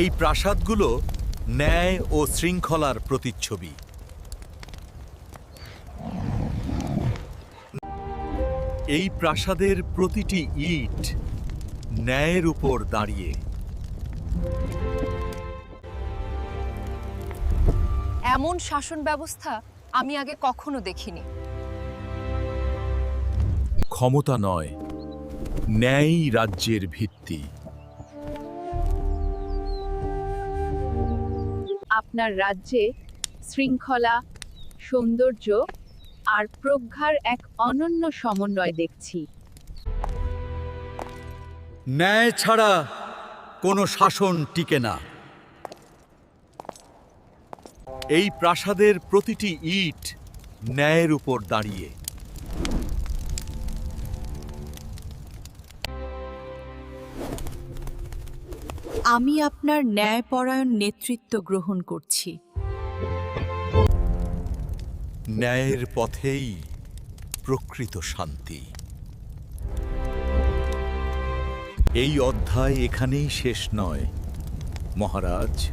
এই প্রাসাদগুলো ন্যায় ও শৃঙ্খলার প্রতিচ্ছবি। এই প্রাসাদের প্রতিটি ইট ন্যায়ের উপর দাঁড়িয়ে। এমন শাসন ব্যবস্থা আমি আগে কখনো দেখিনি। ক্ষমতা নয় ন্যায় রাজ্যের ভিত্তি। আপনার রাজ্যে শৃঙ্খলা, সৌন্দর্য আর প্রজ্ঞার এক অনন্য সমন্বয় দেখছি। ন্যায় ছাড়া কোনো শাসন টিকে না। এই প্রাসাদের প্রতিটি ইট ন্যায়ের উপর দাঁড়িয়ে। আমি আপনার ন্যায়পরায়ণ নেতৃত্ব গ্রহণ করছি। ন্যায়ের পথেই প্রকৃত শান্তি। এই অধ্যায় এখানেই শেষ নয়। মহারাজ